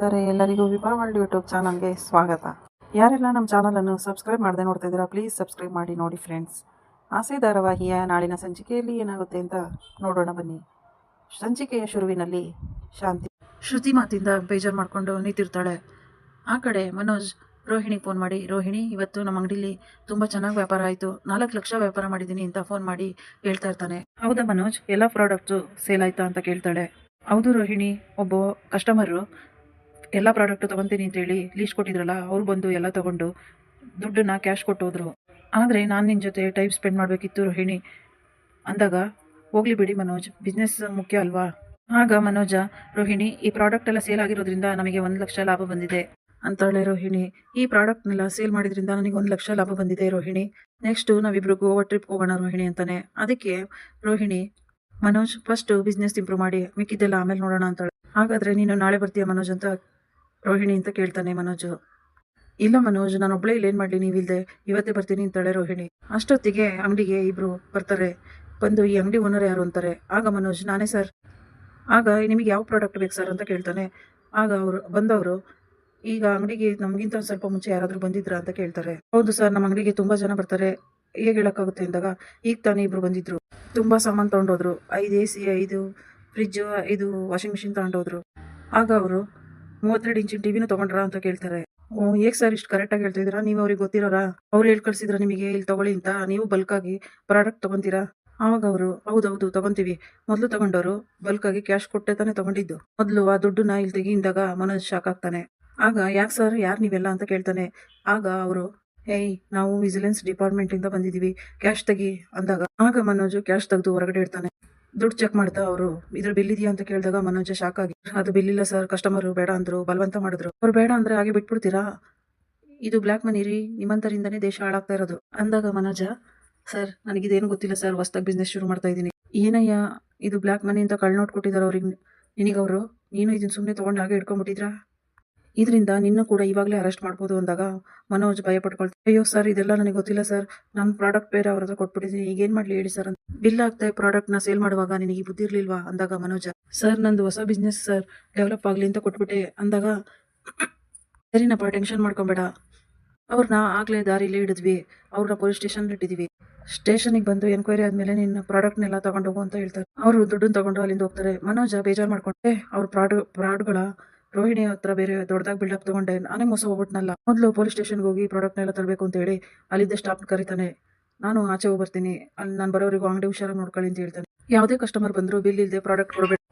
ಸರಿ ಎಲ್ಲರಿಗೂ ವಿಭಾ world YouTube ಚಾನಲ್ಗೆ ಸ್ವಾಗತ. ಯಾರೆಲ್ಲ ನಮ್ಮ ಚಾನಲನ್ನು ಸಬ್ಸ್ಕ್ರೈಬ್ ಮಾಡದೆ ನೋಡ್ತಾ ಇದ್ದೀರಾ ಪ್ಲೀಸ್ ಸಬ್ಸ್ಕ್ರೈಬ್ ಮಾಡಿ ನೋಡಿ ಫ್ರೆಂಡ್ಸ್. ಆಸೆ ಧಾರಾವಾಹಿಯ ನಾಳಿನ ಸಂಚಿಕೆಯಲ್ಲಿ ಏನಾಗುತ್ತೆ ಅಂತ ನೋಡೋಣ ಬನ್ನಿ. ಸಂಚಿಕೆಯ ಶುರುವಿನಲ್ಲಿ ಶಾಂತಿ. ಶ್ರುತಿ ಮಾತಿಂದ ಬೇಜಾರು ಮಾಡಿಕೊಂಡು ನಿಂತಿರ್ತಾಳೆ. ಆ ಕಡೆ ಮನೋಜ್ ರೋಹಿಣಿ ಫೋನ್ ಮಾಡಿ, ರೋಹಿಣಿ, ಇವತ್ತು ನಮ್ಮ ಅಂಗಡಿಲಿ ತುಂಬ ಚೆನ್ನಾಗಿ ವ್ಯಾಪಾರ ಆಯಿತು. ನಾಲ್ಕು ಲಕ್ಷ ವ್ಯಾಪಾರ ಮಾಡಿದ್ದೀನಿ ಅಂತ ಫೋನ್ ಮಾಡಿ ಹೇಳ್ತಾ ಇರ್ತಾನೆ. ಹೌದಾ ಮನೋಜ್? ಎಲ್ಲ ಪ್ರಾಡಕ್ಟ್ಸು ಸೇಲ್ ಆಯ್ತಾ? ಅಂತ ಕೇಳ್ತಾಳೆ. ಹೌದು ರೋಹಿಣಿ, ಒಬ್ಬ ಕಸ್ಟಮರು ಎಲ್ಲ ಪ್ರಾಡಕ್ಟು ತೊಗೊತೀನಿ ಅಂತೇಳಿ ಲೀಸ್ಟ್ ಕೊಟ್ಟಿದ್ರಲ್ಲ, ಅವ್ರು ಬಂದು ಎಲ್ಲ ತೊಗೊಂಡು ದುಡ್ಡನ್ನ ಕ್ಯಾಶ್ ಕೊಟ್ಟು ಹೋದ್ರು ಆದರೆ ನಾನು ನಿನ್ನ ಜೊತೆ ಟೈಮ್ ಸ್ಪೆಂಡ್ ಮಾಡಬೇಕಿತ್ತು ರೋಹಿಣಿ. ಅಂದಾಗ, ಹೋಗ್ಲಿ ಬಿಡಿ ಮನೋಜ್ ಬಿಸ್ನೆಸ್ ಮುಖ್ಯ ಅಲ್ವಾ? ಆಗ ಮನೋಜ, ರೋಹಿಣಿ, ಈ ಪ್ರಾಡಕ್ಟ್ ಎಲ್ಲ ಸೇಲ್ ಆಗಿರೋದ್ರಿಂದ ನಮಗೆ ಒಂದು ಲಕ್ಷ ಲಾಭ ಬಂದಿದೆ ಅಂತಾಳೆ ರೋಹಿಣಿ. ಈ ಪ್ರಾಡಕ್ಟ್ನೆಲ್ಲ ಸೇಲ್ ಮಾಡಿದ್ರಿಂದ ನನಗೆ ಒಂದು ಲಕ್ಷ ಲಾಭ ಬಂದಿದೆ ರೋಹಿಣಿ. ನೆಕ್ಸ್ಟು ನಾವಿಬ್ರು ಗೋವಾ ಟ್ರಿಪ್ ಹೋಗೋಣ ರೋಹಿಣಿ ಅಂತಾನೆ. ಅದಕ್ಕೆ Rohini, Manoj first business improve ಮಾಡಿ, ಮಿಕ್ಕಿದ್ದೆಲ್ಲ ಆಮೇಲೆ ನೋಡೋಣ ಅಂತಾಳೆ. ಹಾಗಾದರೆ ನೀನು ನಾಳೆ ಬರ್ತೀಯ ಮನೋಜ್ ಅಂತ ರೋಹಿಣಿ ಅಂತ ಕೇಳ್ತಾನೆ ಮನೋಜ್. ಇಲ್ಲ ಮನೋಜ್, ನಾನು ಒಬ್ಬಳೇ ಇಲ್ಲೇನು ಮಾಡಲಿ, ನೀವಿಲ್ದೆ. ಇವತ್ತೇ ಬರ್ತೀನಿ ಅಂತಾಳೆ ರೋಹಿಣಿ. ಅಷ್ಟೊತ್ತಿಗೆ ಅಂಗಡಿಗೆ ಇಬ್ರು ಬರ್ತಾರೆ. ಬಂದು ಈ ಅಂಗಡಿ ಓನರ್ ಯಾರು ಅಂತಾರೆ. ಆಗ ಮನೋಜ್, ನಾನೇ ಸರ್. ಆಗ ನಿಮಗೆ ಯಾವ ಪ್ರಾಡಕ್ಟ್ ಬೇಕು ಸರ್ ಅಂತ ಕೇಳ್ತಾನೆ. ಆಗ ಅವರು ಬಂದವರು, ಈಗ ಅಂಗಡಿಗೆ ನಮಗಿಂತ ಸ್ವಲ್ಪ ಮುಂಚೆ ಯಾರಾದರೂ ಬಂದಿದ್ರಾ ಅಂತ ಕೇಳ್ತಾರೆ. ಹೌದು ಸರ್ ನಮ್ಮ ಅಂಗಡಿಗೆ ತುಂಬ ಜನ ಬರ್ತಾರೆ. ಹೇಗೆ ಹೇಳೋಕ್ಕಾಗುತ್ತೆ ಅಂದಾಗ, ಈಗ ತಾನೇ ಇಬ್ರು ಬಂದಿದ್ರು. ತುಂಬ ಸಾಮಾನು ತೊಗೊಂಡೋದ್ರು. ಐದು ಎ ಸಿ, ಐದು ಫ್ರಿಜ್ಜು ಐದು ವಾಷಿಂಗ್ ಮಿಷಿನ್ ತಗೊಂಡೋದ್ರು. ಆಗ ಅವರು ಮೂವತ್ತೆರಡು ಇಂಚಿನ ಟಿವಿನೂ ತೊಗೊಂಡ್ರಾ ಅಂತ ಕೇಳ್ತಾರೆ. ಓ ಏಕ್ ಸರ್ ಇಷ್ಟು ಕರೆಕ್ಟಾಗಿ ಹೇಳ್ತಿದ್ದೀರಾ? ನೀವು ಅವ್ರಿಗೆ ಗೊತ್ತಿರೋರಾ? ಅವ್ರು ಹೇಳಿ ಕಳ್ಸಿದ್ರ ನಿಮಗೆ, ಇಲ್ಲಿ ತಗೊಳ್ಳಿ ಅಂತ ನೀವು ಬಲ್ಕ್ ಆಗಿ ಪ್ರಾಡಕ್ಟ್ ತಗೊಂತೀರಾ? ಆವಾಗ ಅವರು, ಹೌದೌದು, ತಗೊಂತೀವಿ. ಮೊದಲು ತಗೊಂಡವರು ಬಲ್ಕ್ ಆಗಿ ಕ್ಯಾಶ್ ಕೊಟ್ಟೆ ತಾನೇ ತಗೊಂಡಿದ್ದು. ಮೊದಲು ಆ ದುಡ್ಡನ್ನ ಇಲ್ಲಿ ತೆಗಿಯಿಂದಾಗ ಮನೋಜ್ ಶಾಕ್ ಆಗ್ತಾನೆ. ಆಗ ಯಾಕೆ ಸರ್ ಯಾರು ನೀವೆಲ್ಲ ಅಂತ ಕೇಳ್ತಾನೆ. ಆಗ ಅವರು, ಏಯ್, ನಾವು ವಿಜಿಲೆನ್ಸ್ ಡಿಪಾರ್ಟ್ಮೆಂಟ್ ಇಂದ ಬಂದಿದೀವಿ ಕ್ಯಾಶ್ ತೆಗಿ ಅಂದಾಗ ಆಗ ಮನೋಜ್ ಕ್ಯಾಶ್ ತೆಗೆದು ಹೊರಗಡೆ ಇಡ್ತಾನೆ. ದುಡ್ಡು ಚೆಕ್ ಮಾಡ್ತಾ ಅವರು. ಇದ್ರ ಬಿಲ್ ಇದೆಯಾ ಅಂತ ಕೇಳಿದಾಗ ಮನೋಜ ಶಾಕ್ ಆಗಿ, ಅದು ಬಿಲ್ ಇಲ್ಲ ಸರ್ ಕಸ್ಟಮರ್ ಬೇಡ ಅಂದ್ರು, ಬಲವಂತ ಮಾಡಿದ್ರು. ಅವ್ರು ಬೇಡ ಅಂದ್ರೆ ಹಾಗೆ ಬಿಟ್ಬಿಡ್ತೀರಾ? ಇದು ಬ್ಲ್ಯಾಕ್ ಮನಿ ರೀ, ನಿಮ್ಮಂತರಿಂದನೇ ದೇಶ ಹಾಳಾಗ್ತಾ ಇರೋದು. ಅಂದಾಗ ಮನೋಜ ಸರ್ ನನಗಿದೇನು ಗೊತ್ತಿಲ್ಲ ಸರ್ ಹೊಸ್ದಾಗಿ ಬಿಸ್ನೆಸ್ ಶುರು ಮಾಡ್ತಾ ಇದ್ದೀನಿ. ಏನಯ್ಯ, ಇದು ಬ್ಲ್ಯಾಕ್ ಮನಿ ಅಂತ ಕಳ್ ನೋಟ್ ಕೊಟ್ಟಿದ್ದಾರೆ ಅವ್ರಿಗೆ, ನಿನಗವರು? ನೀನು ಇದನ್ನ ಸುಮ್ಮನೆ ತೊಗೊಂಡು ಹಾಗೆ ಇಟ್ಕೊಂಡ್ಬಿಟ್ಟಿದ್ರಾ ಇದರಿಂದ ನಿನ್ನ ಕೂಡ ಇವಾಗಲೇ ಅರೆಸ್ಟ್ ಮಾಡ್ಬೋದು ಅಂದಾಗ ಮನೋಜ್ ಭಯ ಪಟ್ಕೊಳ್ತಾರೆ ಅಯ್ಯೋ ಸರ್, ಇದೆಲ್ಲ ನನಗೆ ಗೊತ್ತಿಲ್ಲ ಸರ್. ನನ್ನ ಪ್ರಾಡಕ್ಟ್ ಬೇರೆ ಅವ್ರ ಹತ್ರ ಕೊಟ್ಬಿಟ್ಟಿದ್ದೀನಿ ಈಗೇನು ಮಾಡಲಿ ಹೇಳಿ ಸರ್ ಅಂತ. ಬಿಲ್ ಆಗ್ತಾ ಪ್ರಾಡಕ್ಟ್ನ ಸೇಲ್ ಮಾಡುವಾಗ ನಿನಗೆ ಬುದ್ಧಿ ಇರಲಿಲ್ವಾ ಅಂದಾಗ ಮನೋಜ ಸರ್, ನಂದು ಹೊಸ ಬಿಸ್ನೆಸ್ ಸರ್. ಡೆವಲಪ್ ಆಗಲಿ ಅಂತ ಕೊಟ್ಬಿಟ್ಟೆ ಅಂದಾಗ ಸರಿನಪ್ಪ ಟೆನ್ಷನ್ ಮಾಡ್ಕೊಬೇಡ. ಅವ್ರನ್ನ ಆಗಲೇ ದಾರಿಲಿ ಹಿಡಿದ್ವಿ. ಅವ್ರನ್ನ ಪೊಲೀಸ್ ಸ್ಟೇಷನ್ ಇಟ್ಟಿದ್ವಿ. ಸ್ಟೇಷನಿಗೆ ಬಂದು ಎನ್ಕ್ವೈರಿ ಆದಮೇಲೆ ನಿನ್ನ ಪ್ರಾಡಕ್ಟ್ನೆಲ್ಲ ತಗೊಂಡು ಹೋಗು ಅಂತ ಹೇಳ್ತಾರೆ. ಅವರು ದುಡ್ಡನ್ನು ತಗೊಂಡು ಅಲ್ಲಿಂದ ಹೋಗ್ತಾರೆ. ಮನೋಜ ಬೇಜಾರು ಮಾಡ್ಕೊಂಡೆ ಅವ್ರ ಪ್ರಾಡ್ ಪ್ರಾಡ್ಗಳ ರೋಹಿಣಿ ಹತ್ರ ಬೇರೆ ದೊಡ್ಡದಾಗಿ ಬಿಲ್ಡಪ್ ತಗೊಂಡೆ. ನಾನೇ ಮೋಸ ಹೋಗ್ಬಿಟ್ನಲ್ಲ. ಮೊದಲು ಪೊಲೀಸ್ ಸ್ಟೇಷನ್ಗೆ ಹೋಗಿ ಪ್ರಾಡಕ್ಟ್ನೆಲ್ಲ ತರಬೇಕು ಅಂತ ಹೇಳಿ ಅಲ್ಲಿದ್ದ ಸ್ಟಾಫ್ ಕರಿತಾನೆ. ನಾನು ಆಚೆ ಹೋಗಿ ಬರ್ತೀನಿ ಅಲ್ಲಿ ನಾನು ಬರೋರಿಗೂ ಅಂಗಡಿ ಹುಷಾರಾಗಿ ನೋಡ್ಕೊಳ್ಳಿ ಅಂತ ಹೇಳ್ತಾನೆ. ಯಾವುದೇ ಕಸ್ಟಮರ್ ಬಂದರೂ ಬಿಲ್ ಇಲ್ಲದೆ ಪ್ರಾಡಕ್ಟ್ ಕೊಡಬೇಡಿ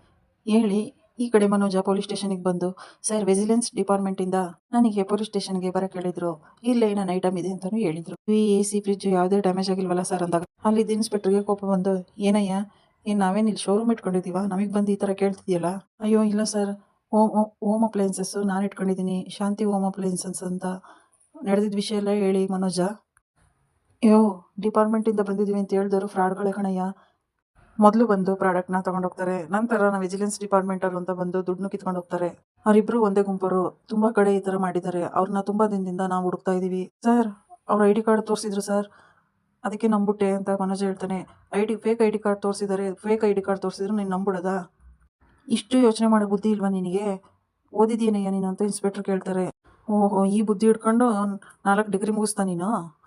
ಹೇಳಿ ಈ ಕಡೆ ಮನೋಜ ಪೊಲೀಸ್ ಸ್ಟೇಷನಿಗೆ ಬಂದು ಸರ್ ವಿಜಿಲೆನ್ಸ್ ಡಿಪಾರ್ಟ್ಮೆಂಟಿಂದ ನನಗೆ ಪೊಲೀಸ್ ಸ್ಟೇಷನ್ಗೆ ಬರಕ್ಕೆ ಹೇಳಿದ್ರು. ಇಲ್ಲ ನನ್ನ ಐಟಮ್ ಇದೆ ಅಂತಲೂ ಹೇಳಿದ್ರು. ಈ ಎ ಸಿ ಫ್ರಿಜ್ ಯಾವುದೇ ಡ್ಯಾಮೇಜ್ ಆಗಿಲ್ವಲ್ಲ ಸರ್ ಅಂದಾಗ. ಅಲ್ಲಿದ್ದ ಇನ್ಸ್ಪೆಕ್ಟರ್ಗೆ ಕೋಪ ಬಂದು, ಏನಯ್ಯ, ಏನು ನಾವೇನು ಇಲ್ಲಿ ಶೋರೂಮ್ ಇಟ್ಕೊಂಡಿದ್ದೀವ? ನಮಗೆ ಬಂದು ಈ ಥರ ಕೇಳ್ತಿದ್ಯಲ್ಲ? ಅಯ್ಯೋ, ಇಲ್ಲ ಸರ್ ಓಮ್ ಓಮ್ ಅಪ್ಲಯನ್ಸಸ್ಸು ನಾನು ಇಟ್ಕೊಂಡಿದ್ದೀನಿ. ಶಾಂತಿ ಓಮ್ ಅಪ್ಲೈನ್ಸಸ್ ಅಂತ ನಡೆದಿದ್ದ ವಿಷಯ ಎಲ್ಲ ಹೇಳಿ ಮನೋಜ. ಅಯ್ಯೋ ಡಿಪಾರ್ಟ್ಮೆಂಟಿಂದ ಬಂದಿದ್ದೀವಿ ಅಂತ ಹೇಳಿದವರು ಫ್ರಾಡ್ಗಳೇ ಕಣಯ್ಯ. ಮೊದಲು ಬಂದು ಪ್ರಾಡಕ್ಟ್ನ ತೊಗೊಂಡೋಗ್ತಾರೆ. ನಂತರ ನಾವು ವಿಜಿಲೆನ್ಸ್ ಡಿಪಾರ್ಟ್ಮೆಂಟಲ್ಲಿ ಅಂತ ಬಂದು ದುಡ್ಡನ್ನು ಕಿತ್ಕೊಂಡು ಹೋಗ್ತಾರೆ. ಅವರಿಬ್ಬರು ಒಂದೇ ಗುಂಪರು. ತುಂಬ ಕಡೆ ಈ ಥರ ಮಾಡಿದ್ದಾರೆ. ಅವ್ರನ್ನ ತುಂಬ ದಿನದಿಂದ ನಾವು ಹುಡುಕ್ತಾ ಇದ್ದೀವಿ ಸರ್, ಅವ್ರ ಐ ಡಿ ಕಾರ್ಡ್ ತೋರಿಸಿದ್ರು ಸರ್. ಅದಕ್ಕೆ ನಂಬುಟ್ಟೆ ಅಂತ ಮನೋಜ ಹೇಳ್ತಾನೆ. I D, fake I D card ತೋರಿಸಿದ್ದಾರೆ ಫೇಕ್ ಐ ಡಿ ಕಾರ್ಡ್ ತೋರಿಸಿದ್ರು ನೀನು ನಂಬಿಡೋದಾ? ಇಷ್ಟು ಯೋಚನೆ ಮಾಡೋ ಬುದ್ಧಿ ಇಲ್ವಾ ನಿನಗೆ? ಓದಿದ್ದೀನಯ್ಯ ನೀನು ಅಂತ ಇನ್ಸ್ಪೆಕ್ಟರ್ ಕೇಳ್ತಾರೆ. ಓಹೋ, ಈ ಬುದ್ಧಿ ಹಿಡ್ಕೊಂಡು ನಾಲ್ಕು ಡಿಗ್ರಿ ಮುಗಿಸ್ತಾ ನೀನು?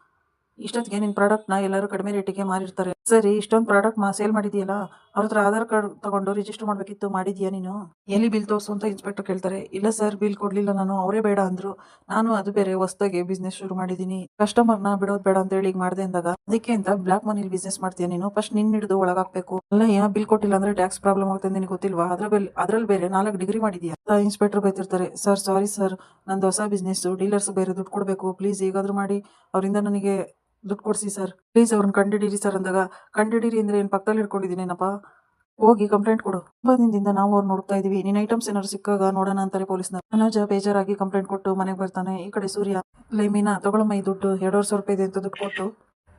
ಇಷ್ಟೊತ್ತಿಗೆ ನಿನ್ನ ಪ್ರಾಡಕ್ಟ್ನ ಎಲ್ಲರೂ ಕಡಿಮೆ ರೇಟಿಗೆ ಮಾರಿರ್ತಾರೆ. ಸರಿ, ಇಷ್ಟೊಂದು ಪ್ರಾಡಕ್ಟ್ ಮಾ ಸೇಲ್ ಮಾಡಿದೆಯಲ್ಲ, ಅವ್ರ ಹತ್ರ ಆಧಾರ್ ಕಾರ್ಡ್ ತಗೊಂಡು ರಿಜಿಸ್ಟರ್ ಮಾಡಬೇಕಿತ್ತು, ಮಾಡಿದ್ಯಾ ನೀನು? ಎಲ್ಲಿ ಬಿಲ್ ತೋರಿಸು ಅಂತ ಇನ್ಸ್ಪೆಕ್ಟರ್ ಕೇಳ್ತಾರೆ. ಇಲ್ಲ ಸರ್ ಬಿಲ್ ಕೊಡಲಿಲ್ಲ ನಾನು, ಅವರೇ ಬೇಡ ಅಂದರು. ನಾನು ಅದು ಬೇರೆ ಹೊಸ್ದಾಗಿ ಬಿಸ್ನೆಸ್ ಶುರು ಮಾಡಿದ್ದೀನಿ ಕಸ್ಟಮರ್ನ ಬಿಡೋದು ಬೇಡ ಅಂತ ಹೇಳಿ ಈಗ ಮಾಡಿದೆ ಅಂದಾಗ, ಅದಕ್ಕೆ ಅಂತ ಬ್ಲಾಕ್ ಮನಿಲಿ ಬಿಸ್ನೆಸ್ ಮಾಡ್ತೀಯ ನೀನು? ಫಸ್ಟ್ ನಿನ್ನ ಹಿಡಿದು ಒಳಗಾಗಬೇಕು ಅಲ್ಲ ಯಾ ಬಿಲ್ ಕೊಟ್ಟಿಲ್ಲ ಅಂದ್ರೆ ಟ್ಯಾಕ್ಸ್ ಪ್ರಾಬ್ಲಮ್ ಆಗುತ್ತೆ ನಿನಗೆ ಗೊತ್ತಿಲ್ವಾ? ಅದ್ರ ಬೆಲ್ ಅದ್ರಲ್ಲಿ ಬೇರೆ ನಾಲ್ಕು ಡಿಗ್ರಿ ಮಾಡಿದ್ಯಾ? ಇನ್ಸ್ಪೆಕ್ಟರ್ ಬೈತಿರ್ತಾರೆ. ಸರ್ ಸಾರಿ ಸರ್ ನಂದು ಹೊಸ ಬಿಸ್ನೆಸ್ ಡೀಲರ್ಸ್ ಬೇರೆ ದುಡ್ಡು ಕೊಡಬೇಕು. ಪ್ಲೀಸ್ ಹೇಗಾದ್ರೂ ಮಾಡಿ. ಅವರಿಂದ ನನಗೆ ದುಡ್ಡು ಕೊಡಿಸಿ ಸರ್. ಪ್ಲೀಸ್ ಅವ್ರನ್ನ ಕಂಡಿಡೀರಿ ಸರ್ ಅಂದಾಗ. ಕಂಡಿಡೀರಿ ಅಂದರೆ ಏನು ಪಕ್ಕದಲ್ಲಿ ಹಿಡ್ಕೊಂಡಿದ್ದೀನೇನಪ್ಪ? ಹೋಗಿ ಕಂಪ್ಲೇಂಟ್ ಕೊಡು. ತುಂಬ ದಿನದಿಂದ ನಾವು ಅವ್ರು ನೋಡ್ತಾ ಇದೀವಿ. ನಿನ್ನ ಐಟಮ್ಸ್ ಏನಾದ್ರು ಸಿಕ್ಕಾಗ ನೋಡೋಣ ಅಂತಾರೆ ಪೊಲೀಸ್ನ ಮನೋಜ ಬೇಜಾರಾಗಿ ಕಂಪ್ಲೇಂಟ್ ಕೊಟ್ಟು ಮನೆಗೆ ಬರ್ತಾನೆ. ಈ ಕಡೆ ಸೂರ್ಯ ಲೈ ಮೀನಾ ತಗೊಳಮ್ಮ ಈ ದುಡ್ಡು. ಎರಡೂವರೆ ಸಾವಿರ ರೂಪಾಯಿ ಇದೆ ಅಂತ ದುಡ್ಡು ಕೊಟ್ಟು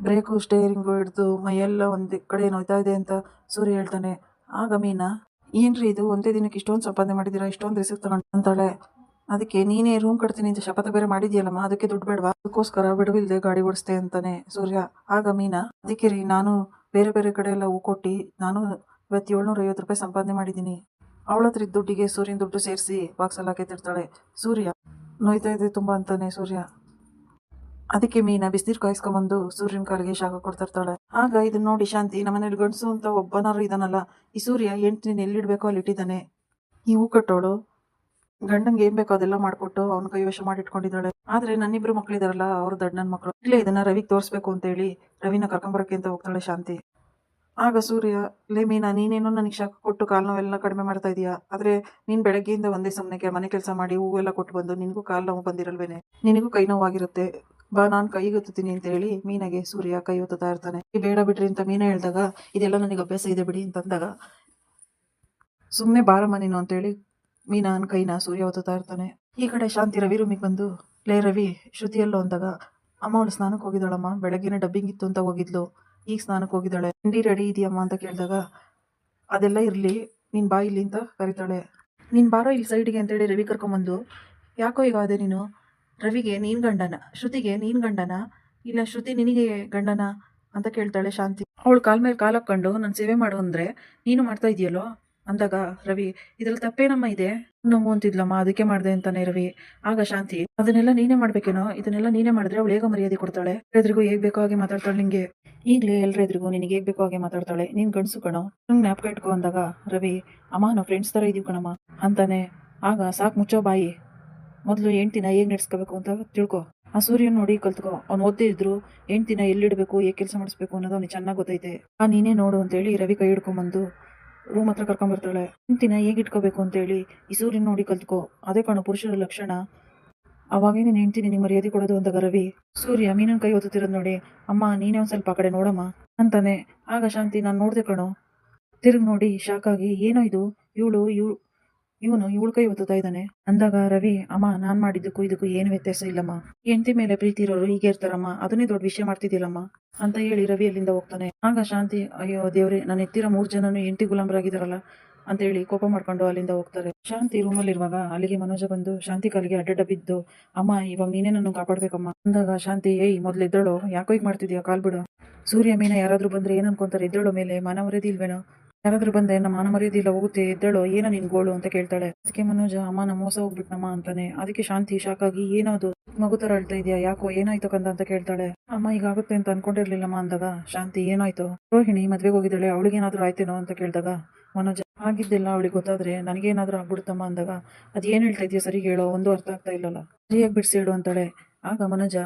ಬ್ರೇಕು ಸ್ಟೇರಿಂಗು ಹಿಡಿದು ಮೈಯೆಲ್ಲ ಒಂದು ಕಡೆ ನೋಯ್ತಾ ಇದೆ ಅಂತ ಸೂರ್ಯ ಹೇಳ್ತಾನೆ. ಆಗ ಮೀನಾ, ಏನ್ರಿ ಇದು? ಒಂದೇ ದಿನಕ್ಕೆ ಇಷ್ಟೊಂದು ಸಂಪಾದನೆ ಮಾಡಿದೀರಾ ಇಷ್ಟೊಂದು ರಿಸಿಕ್ ತಗೊಂಡು ಅಂತಾಳೆ ಅದಕ್ಕೆ ನೀನೇ ರೂಮ್ ಕಟ್ತೀನಿ ಅಂತ ಶಪಥ ಬೇರೆ ಮಾಡಿದ್ಯಲ್ಲಮ್ಮ, ಅದಕ್ಕೆ ದುಡ್ಡು ಬೇಡವಾ? ಅದಕ್ಕೋಸ್ಕರ ಬಿಡುವಿಲ್ಲದೆ ಗಾಡಿ ಓಡಿಸ್ತೆ ಅಂತಾನೆ ಸೂರ್ಯ. ಆಗ ಮೀನಾ ಅದಕ್ಕೆ ರೀ ನಾನು ಬೇರೆ ಬೇರೆ ಕಡೆ ಎಲ್ಲ ಹೂ ಕೊಟ್ಟು ನಾನು ಇವತ್ತು ಏಳ್ನೂರ ಐವತ್ತು ರೂಪಾಯಿ ಸಂಪಾದನೆ ಮಾಡಿದ್ದೀನಿ. ಅವಳ ಹತ್ರ ದುಡ್ಡಿಗೆ ಸೂರ್ಯನ ದುಡ್ಡು ಸೇರಿಸಿ ಬಾಕ್ಸಲ್ಲಿ ಹಾಕಿರ್ತಾಳೆ ಸೂರ್ಯ, ನೋಯ್ತಾ ಇದೆ ತುಂಬ ಅಂತಾನೆ ಸೂರ್ಯ. ಅದಕ್ಕೆ ಮೀನ ಬಿಸಿನೀರು ಕಾಯಿಸ್ಕೊಂಬಂದು ಸೂರ್ಯನ ಕಾಲಿಗೆ ಶಾಖ ಕೊಡ್ತಿರ್ತಾಳೆ. ಆಗ ಇದನ್ನ ನೋಡಿ ಶಾಂತಿ, ನಮ್ಮನೇಲಿ ಗಂಡಸು ಅಂತ ಒಬ್ಬನಾರು ಇದಾನಲ್ಲ, ಈ ಸೂರ್ಯ ಎಂಟು ಎಲ್ಲಿಡ್ಬೇಕೋ ಅಲ್ಲಿ ಇಟ್ಟಿದ್ದಾನೆ ಈ ಹೂ ಕಟ್ಟೋಳು ಗಂಡಂಗೆ ಏನ್ ಬೇಕೋ ಅದೆಲ್ಲ ಮಾಡ್ಕೊಟ್ಟು ಅವ್ನ ಕೈವಶ ಮಾಡಿಟ್ಕೊಂಡಿದ್ದಾಳೆ. ಆದ್ರೆ ನನ್ನಿಬ್ರು ಮಕ್ಳಿದಾರಲ್ಲ ಅವ್ರ ದಡ್ಡನ ಮಕ್ಕಳು ಇಲ್ಲೇ ಇದನ್ನ ರವಿಗೆ ತೋರಿಸ್ಬೇಕು ಅಂತ ಹೇಳಿ ರವಿನ ಕರ್ಕೊಂಬರಕ್ಕೆ ಅಂತ ಹೋಗ್ತಾಳೆ ಶಾಂತಿ. ಆಗ ಸೂರ್ಯ, ಲೇ ಮೀನಾ, ನೀನೇನೋ ನನಗೆ ಶಾಖ ಕೊಟ್ಟು ಕಾಲು ನೋವೆಲ್ಲ ಕಡಿಮೆ ಮಾಡ್ತಾ ಇದೀಯಾ? ಆದ್ರೆ ನೀನ್ ಬೆಳಗ್ಗೆಯಿಂದ ಒಂದೇ ಸಮನೆಗೆ ಮನೆ ಕೆಲಸ ಮಾಡಿ ಹೂವೆಲ್ಲ ಕೊಟ್ಟು ಬಂದು ನಿನಗೂ ಕಾಲು ನೋವು ಬಂದಿರಲ್ವೇನೆ? ನಿನಗೂ ಕೈ ನೋವಾಗಿರುತ್ತೆ. ಬಾ, ನಾನು ಕೈ ಗೊತ್ತೀನಿ ಅಂತ ಹೇಳಿ ಮೀನಾಗೆ ಸೂರ್ಯ ಕೈ ಒತ್ತುತ್ತಾ ಇರ್ತಾನೆ. ಈ ಬೇಡ ಬಿಡ್ರಿ ಅಂತ ಮೀನ ಹೇಳ್ದಾಗ, ಇದೆಲ್ಲ ನನಗೆ ಅಭ್ಯಾಸ ಇದೆ ಬಿಡಿ ಅಂತಂದಾಗ ಸುಮ್ಮನೆ ಬಾರಮ್ಮ ನೀನು ಅಂತೇಳಿ ಮೀನಾನ್ ಕೈನ ಸೂರ್ಯ ಒತ್ತುತ್ತಾ ಇರ್ತಾನೆ. ಈ ಕಡೆ ಶಾಂತಿ ರವಿ ರೂಮಿಗೆ ಬಂದು, ಲೇ ರವಿ, ಶ್ರುತಿಯಲ್ಲೋ? ಅಂದಾಗ, ಅಮ್ಮ, ಅವಳು ಸ್ನಾನಕ್ಕೆ ಹೋಗಿದ್ದಾಳಮ್ಮ. ಡಬ್ಬಿಂಗ್ ಇತ್ತು ಅಂತ ಹೋಗಿದ್ಲು. ಈಗ ಸ್ನಾನಕ್ಕೆ ಹೋಗಿದ್ದಾಳೆ. ತಿಂಡಿ ರೆಡಿ ಇದೆಯಮ್ಮ? ಅಂತ ಕೇಳಿದಾಗ, ಅದೆಲ್ಲ ಇರಲಿ. ನೀನು ಬಾ ಇಲ್ಲಿ ಅಂತ ಕರಿತಾಳೆ. ನೀನು ಬಾರೋ ಇಲ್ಲಿ ಸೈಡಿಗೆ ಅಂತೇಳಿ ರವಿ ಕರ್ಕೊಂಬಂದು ಯಾಕೋ ಈಗ ಅದೇ ನೀನು? ರವಿಗೆ ನೀನು ಗಂಡನ? ಶ್ರುತಿಗೆ ನೀನು ಗಂಡನ? ಇಲ್ಲ ಶ್ರುತಿ ನಿನಗೆ ಗಂಡನ? ಅಂತ ಕೇಳ್ತಾಳೆ ಶಾಂತಿ. ಅವಳು ಕಾಲ್ ಮೇಲೆ ಕಾಲು ಹಾಕ್ಕೊಂಡು, ನಾನು ಸೇವೆ ಮಾಡು ಅಂದರೆ ನೀನು ಮಾಡ್ತಾ ಇದೆಯಲ್ಲೋ? ಅಂದಾಗ, ರವಿ, ಇದ್ರಲ್ಲಿ ತಪ್ಪೇನಮ್ಮ ಇದೆ? ನೋವು ಅಂತಿದ್ಲಮ್ಮ, ಅದಕ್ಕೆ ಮಾಡಿದೆ ಅಂತಾನೆ ರವಿ. ಆಗ ಶಾಂತಿ, ಅದನ್ನೆಲ್ಲ ನೀನೇ ಮಾಡ್ಬೇಕೇನೋ? ಇದನ್ನೆಲ್ಲ ನೀನೇ ಮಾಡಿದ್ರೆ ಅವಳು ಹೇಗೋ ಮರ್ಯಾದೆ ಕೊಡ್ತಾಳೆ? ಎಲ್ರಿಗೂ ಹೇಗ್ ಬೇಕೋ ಹಾಗೆ ಮಾತಾಡ್ತಾಳೆ ನಿಂಗೆ. ಈಗಲೇ ಎಲ್ರೆದ್ರಿಗೂ ನಿನಗೆ ಹೇಗ್ ಬೇಕೋ ಹಾಗೆ ಮಾತಾಡ್ತಾಳೆ. ನೀನ್ ಗಂಡಸು ಕಣೋ ನಂಗೆ ಜ್ಞಾಪಕ ಇಟ್ಕೊ ಅಂದಾಗ, ರವಿ, ಅಮ್ಮ, ನಾವು ಫ್ರೆಂಡ್ಸ್ ತರ ಇದೀವಿ ಕಣಮ್ಮ, ಅಂತಾನೆ. ಆಗ, ಸಾಕು ಮುಚ್ಚೋ ಬಾಯಿ. ಮೊದಲು ಹೆಂಡ್ತಿನ ಹೇಗೆ ನಡೆಸ್ಕೋಬೇಕು ಅಂತ ತಿಳ್ಕೊ. ಆ ಸೂರ್ಯನ ನೋಡಿ ಕಲ್ತ್ಕೊ. ಅವ್ನು ಓದ್ತಾ ಇದ್ರು, ಹೆಂಡ್ತಿನ ಎಲ್ಲಿಡಬೇಕು, ಹೇಗೆ ಕೆಲಸ ಮಾಡಿಸ್ಬೇಕು ಅನ್ನೋದು ಅವ್ನಿಗೆ ಚೆನ್ನಾಗಿ ಗೊತ್ತೈತೆ. ಆ ನೀನೇ ನೋಡು ಅಂತೇಳಿ ರವಿ ಕೈ ಹಿಡ್ಕೊಂಬಂದು ರೂಮ್ ಹತ್ರ ಕರ್ಕೊಂಬರ್ತಾಳೆ. ಇಟ್ಕೋಬೇಕು ಅಂತೇಳಿ ಈ ಸೂರ್ಯನ ನೋಡಿ ಕಲ್ತ್ಕೊ. ಅದೇ ಕಣೋ, ಪುರುಷರ ಲಕ್ಷಣ. ಅವಾಗೇ ನೀನು ಹೆಂಡ್ತೀನಿ ನಿಮ್ಮ ಮರ್ಯಾದೆ ಕೊಡೋದು ಅಂತ ಗರವಿ. ಸೂರ್ಯ ಮೀನನ್ ಕೈ ಓದುತ್ತಿರೋದು ನೋಡಿ. ಅಮ್ಮ, ನೀನೇ ಒಂದು ಸ್ವಲ್ಪ ಆ ಕಡೆ ನೋಡಮ್ಮ ಅಂತಾನೆ. ಆಗ ಶಾಂತಿ, ನಾನು ನೋಡ್ದೆ ಕಣೋ. ತಿರುಗಿ ನೋಡಿ ಶಾಕಾಗಿ ಏನೋ ಇದು? ಇವಳು ಇವಳು ಇವನು ಇವಳು ಕೈ ಒತ್ತುತ್ತಾ ಇದ್ದಾನೆ. ಅಂದಾಗ ರವಿ, ಅಮ್ಮ, ನಾನ್ ಮಾಡಿದ್ದಕ್ಕೂ ಇದಕ್ಕೂ ಏನು ವ್ಯತ್ಯಾಸ ಇಲ್ಲಮ್ಮ. ಹೆಂಡತಿ ಮೇಲೆ ಪ್ರೀತಿ ಇರೋರು ಹೀಗೆ ಇರ್ತಾರಮ್ಮ. ಅದನ್ನೇ ದೊಡ್ಡ ವಿಷಯ ಮಾಡ್ತಿದ್ದಿಲ್ಲಮ್ಮ ಅಂತ ಹೇಳಿ ರವಿ ಅಲ್ಲಿಂದ ಹೋಗ್ತಾನೆ. ಆಗ ಶಾಂತಿ, ಅಯ್ಯೋ, ದೇವ್ರೆ, ನಾನು ಎತ್ತಿರ ಮೂರ್ ಜನನು ಹೆಂಡತಿ ಗುಲಾಮರಾಗಿದ್ದಾರಲ್ಲ. ಅಂತ ಹೇಳಿ ಕೋಪ ಮಾಡ್ಕೊಂಡು ಅಲ್ಲಿಂದ ಹೋಗ್ತಾರೆ. ಶಾಂತಿ ರೂಮಲ್ಲಿರುವಾಗ ಅಲ್ಲಿಗೆ ಮನೋಜ ಬಂದು, ಶಾಂತಿ ಕಾಲಿಗೆ ಅಡ್ಡಡ್ಡ ಬಿದ್ದು, ಅಮ್ಮ, ಇವಾಗ ನೀನೇ ನನ್ನ ಕಾಪಾಡ್ಬೇಕಮ್ಮ. ಅಂದಾಗ ಶಾಂತಿ, ಏಯ್, ಮೊದ್ಲು ಎದ್ದಳು. ಯಾಕೋ ಈಗ ಮಾಡ್ತಿದ್ಯಾ? ಕಾಲ್ ಬಿಡು. ಸೂರ್ಯ, ಮೀನ ಯಾರಾದ್ರೂ ಬಂದ್ರೆ ಏನ್ ಅನ್ಕೊಂತಾರೆ? ಎದ್ದಳು ಮೇಲೆ ಮನವರದಿ ಇಲ್ವೇನೋ? ಯಾರಾದ್ರೂ ಬಂದೆ ನಮ್ಮ ಮಾನ ಮರ್ಯಾದೆ ಇಲ್ಲ, ಹೋಗುತ್ತೆ, ಎದ್ದಳು, ಏನೋ ನಿನ್ ಗೋಳು? ಅಂತ ಕೇಳ್ತಾಳೆ. ಅದಕ್ಕೆ ಮನೋಜ, ಅಮ್ಮ, ನಮ್ಮ ಮೋಸ ಹೋಗ್ಬಿಟ್ನಮ್ಮ ಅಂತಾನೆ. ಅದಕ್ಕೆ ಶಾಂತಿ ಶಾಕ್ ಆಗಿ ಏನದು ಮಗು ತರ ಅಳ್ತಾ ಇದೆಯಾ? ಯಾಕೋ, ಏನಾಯ್ತು ಕಂದ? ಅಂತ ಕೇಳ್ತಾಳೆ. ಅಮ್ಮ, ಈಗ ಆಗುತ್ತೆ ಅಂತ ಅನ್ಕೊಂಡಿರ್ಲಿಲ್ಲಮ್ಮ ಅಂದಾಗ, ಶಾಂತಿ, ಏನಾಯ್ತು? ರೋಹಿಣಿ, ಮದ್ವೆಗೆ ಹೋಗಿದ್ದಾಳೆ ಅವಳಿಗೇನಾದ್ರೂ ಆಯ್ತೇನೋ? ಅಂತ ಕೇಳ್ದಾಗ, ಮನೋಜ ಆಗಿದ್ದೆಲ್ಲ ಅವಳಿಗೆ ಗೊತ್ತಾದ್ರೆ ನನಗೇನಾದ್ರೂ ಆಗ್ಬಿಡುತ್ತಮ್ಮ ಅಂದಾಗ ಅದ್ ಏನ್ ಹೇಳ್ತಾ ಇದೆಯಾ? ಸರಿ ಹೇಳೋ, ಒಂದು ಅರ್ಥ ಆಗ್ತಾ ಇಲ್ಲಲ್ಲ. ಸರಿಯಾಗಿ ಬಿಡಿಸಿ ಹೇಳು ಅಂತಾಳೆ. ಆಗ ಮನೋಜ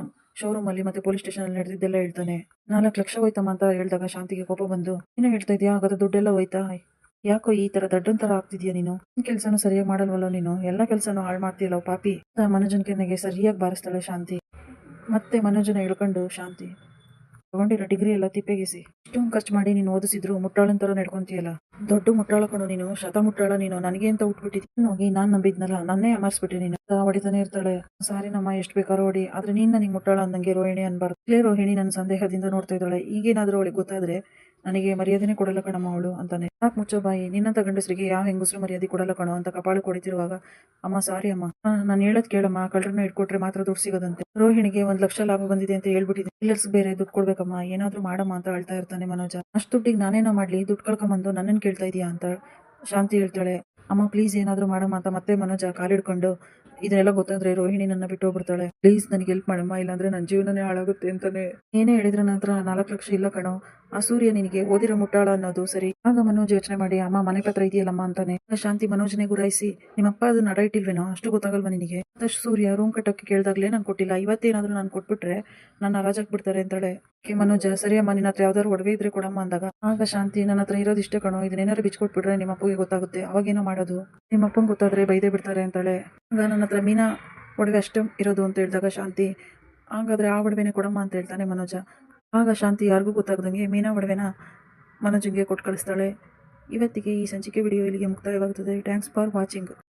ಶೋರೂಮ್ ಅಲ್ಲಿ ಮತ್ತೆ ಪೊಲೀಸ್ ಸ್ಟೇಷನ್ ಅಲ್ಲಿ ನಡೆದಿದ್ದೆಲ್ಲ ಹೇಳ್ತಾನೆ. ನಾಲ್ಕು ಲಕ್ಷ ಹೋಯ್ತಮ್ಮ ಅಂತ ಹೇಳಿದಾಗ ಶಾಂತಿಗೆ ಕೋಪ ಬಂದು ಏನೋ ಹೇಳ್ತಾ ಇದೆಯಾ? ಹಾಗಾದ್ರೆ ದುಡ್ಡೆಲ್ಲ ಹೋಯ್ತಾ? ಯಾಕೋ ಈ ತರ ದಡ್ಡಂತರ ತರ ಆಗ್ತಿದ್ಯಾ ನೀನು? ಕೆಲ್ಸನೂ ಸರಿಯಾಗಿ ಮಾಡಲ್ವಲ್ಲ ನೀನು? ಎಲ್ಲ ಕೆಲಸನೂ ಹಾಳು ಮಾಡ್ತೀಯಲ್ಲ ಪಾಪಿ? ಮನೋಜನ್ ಕೆನ್ನೆಗೆ ಸರಿಯಾಗಿ ಬಾರಿಸ್ತಾಳೆ ಶಾಂತಿ. ಮತ್ತೆ ಮನೋಜನ ಹೇಳ್ಕೊಂಡು, ಶಾಂತಿ ತಗೊಂಡಿರೋ ಡಿಗ್ರಿ ಎಲ್ಲ ತಿಪ್ಪೆಗಿಸಿ. ಇಷ್ಟೊಂದು ಖರ್ಚು ಮಾಡಿ ನೀನು ಓದಿಸಿದ್ರು ಮುಟ್ಟಾಳನ್ ತರ ನಡ್ಕೊಂತೀಯಲ್ಲ. ದೊಡ್ಡ ಮುಟ್ಟಾಳ ಕಣೋ ನೀನು, ಶತ ಮುಟ್ಟಾಳ ನೀನು, ನನಗೆ ಅಂತ ಉಟ್ಬಿಟ್ಟಿದ್ದೀನಿ ಹೋಗಿ ನಾನು ನಂಬಿದ್ನಲ್ಲ, ನನ್ನೇ ಅಮರ್ಸ್ಬಿಟ್ಟೆ ನೀನು. ಹೊಡಿತಾನೆ ಇರ್ತಾಳೆ. ಸಾರಿ ನಮ್ಮ, ಎಷ್ಟು ಬೇಕಾದ್ರೂ ಹೊಡಿ ಆದ್ರೆ ನೀನು ನನಗೆ ಮುಟ್ಟಾಳ ಅಂದಂಗೆ ರೋಹಿಣಿ ಅನ್ಬಾರ್ದು. ಇಲ್ಲೇ ರೋಹಿಣಿ ನನ್ನ ಸಂದೇಹದಿಂದ ನೋಡ್ತಾ ಇದ್ದಾಳೆ. ಈಗೇನಾದ್ರೂ ಅವಳಿಗೆ ಗೊತ್ತಾದ್ರೆ ನನಗೆ ಮರ್ಯಾದೆನೇ ಕೊಡಲ್ಲ ಕಣಮ್ಮ ಅವಳು ಅಂತಾನೆ. ಯಾಕೆ ಮುಚ್ಚೋ ಬಾಯಿ? ನಿನ್ನಂತ ಗಂಡಸರಿಗೆ ಯಾವ ಹೆಂಗಸರು ಮರ್ಯಾದೆ ಕೊಡಲ್ಲ ಕಣೋ ಅಂತ ಕಪಾಳು ಕೊಡಿತಿರುವಾಗ, ಅಮ್ಮ ಸಾರಿ ಅಮ್ಮ. ನಾನು ಹೇಳದ್ ಕೇಳಮ್ಮ, ಕಳ್ಳರನ್ನ ಇಟ್ಕೊಟ್ರೆ ಮಾತ್ರ ದುಡ್ಡು ಸಿಗೋದಂತೆ. ರೋಹಿಣಿಗೆ ಒಂದ್ ಲಕ್ಷ ಲಾಭ ಬಂದಿದೆ ಅಂತ ಹೇಳ್ಬಿಟ್ಟಿದೆ ಇಲ್ಲರ್ಸ್ ಬೇರೆ ದುಡ್ಡು ಕೊಡ್ಬೇಕಮ್ಮ, ಏನಾದ್ರೂ ಮಾಡಮ್ಮ ಅಂತ ಅಳ್ತಾ ಇರ್ತಾನೆ ಮನೋಜ. ಅಷ್ಟು ದುಡ್ಡಿಗೆ ನಾನೇನೋ ಮಾಡ್ಲಿ? ದುಡ್ಡು ಕಳ್ಕೊಂಬಂದು ನನ್ನನ್ನು ಕೇಳ್ತಾ ಇದೀಯಾ ಅಂತ ಶಾಂತಿ ಹೇಳ್ತಾಳೆ. ಅಮ್ಮ ಪ್ಲೀಸ್ ಏನಾದ್ರೂ ಮಾಡಮ್ಮ ಅಂತ ಮತ್ತೆ ಮನೋಜ ಕಾಲಿಡ್ಕೊಂಡು ಇದನ್ನೆಲ್ಲ ಗೊತ್ತಾದ್ರೆ ರೋಹಿಣಿ ನನ್ನ ಬಿಟ್ಟು ಹೋಗ್ಬಿಡ್ತಾಳೆ. ಪ್ಲೀಸ್ ನನಗೆ ಹೆಲ್ಪ್ ಮಾಡಮ್ಮ, ಇಲ್ಲಾಂದ್ರೆ ನನ್ನ ಜೀವನನೇ ಹಾಳಾಗುತ್ತೆ ಅಂತಾನೆ. ಏನೇ ಹೇಳಿದ್ರೆ ನಂತರ ನಾಲ್ಕು ಲಕ್ಷ ಇಲ್ಲ ಕಣೋ. ಆ ಸೂರ್ಯ ನಿನಗೆ ಓದಿರೋ ಮುಟ್ಟಾಳ ಅನ್ನೋದು ಸರಿ. ಆಗ ಮನೋಜ್ ಯೋಚನೆ ಮಾಡಿ, ಅಮ್ಮ, ಮನೆ ಪತ್ರ ಇದೆಯಲ್ಲಮ್ಮ ಅಂತಾನೆ. ಶಾಂತಿ ಮನೋಜನೆ ಗುರಾಯಿಸಿ, ನಿಮ್ಮಪ್ಪ ಅದನ್ನ ಅಡ ಇಟ್ಟಿಲ್ವೇನೋ ಅಷ್ಟು ಗೊತ್ತಾಗಲ್ವಾ ನಿನಗೆ? ಅದಷ್ಟು ಸೂರ್ಯ ರೂಮ್ ಕಟ್ಟೋಕೆ ಕೇಳ್ದಾಗ್ಲೇ ನಾನು ಕೊಟ್ಟಿಲ್ಲ. ಇವತ್ತೇನಾದ್ರೂ ನಾನು ಕೊಟ್ಬಿಟ್ರೆ ನನ್ನ ರಾಜಾಕ್ ಬಿಡ್ತಾರೆ ಅಂತಾಳೆ. ಮನೋಜ, ಸರಿ ಅಮ್ಮ ನಿನ್ನ ಹತ್ರ ಯಾವ್ದಾದ್ರು ಒಡವೆ ಇದ್ರೆ ಕೊಡಮ್ಮ ಅಂದಾಗ, ಆಗ ಶಾಂತಿ ನನ್ನ ಹತ್ರ ಇರೋದು ಇಷ್ಟೇ ಕಣೋ. ಇದನ್ನೇನಾದ್ರು ಬಿಚ್ಕೊಟ್ಬಿಟ್ರೆ ನಿಮ್ಮ ಅಪ್ಪಗೆ ಗೊತ್ತಾಗುತ್ತೆ. ಅವಾಗೇನೋ ಮಾಡೋದು. ನಿಮ್ಮ ಅಪ್ಪಂಗೆ ಗೊತ್ತಾದ್ರೆ ಬೈದೇ ಬಿಡ್ತಾರೆ ಅಂತಾಳೆ. ಆಗ ನನ್ನ ಹತ್ರ ಮೀನಾ ಒಡವೆ ಅಷ್ಟು ಇರೋದು ಅಂತ ಹೇಳಿದಾಗ ಶಾಂತಿ, ಹಾಗಾದ್ರೆ ಆ ಒಡವೆನೇ ಕೊಡಮ್ಮ ಅಂತ ಹೇಳ್ತಾನೆ ಮನೋಜ. ಆಗ ಶಾಂತಿ ಯಾರಿಗೂ ಗೊತ್ತಾಗ್ದಂಗೆ ಮೀನಾ ಒಡವೆನ ಮನೋಜಿಗೆ ಕೊಟ್ಟು ಕಳಿಸ್ತಾಳೆ. ಇವತ್ತಿಗೆ ಈ ಸಂಚಿಕೆ ವಿಡಿಯೋ ಇಲ್ಲಿಗೆ ಮುಕ್ತಾಯವಾಗುತ್ತದೆ. Thanks for watching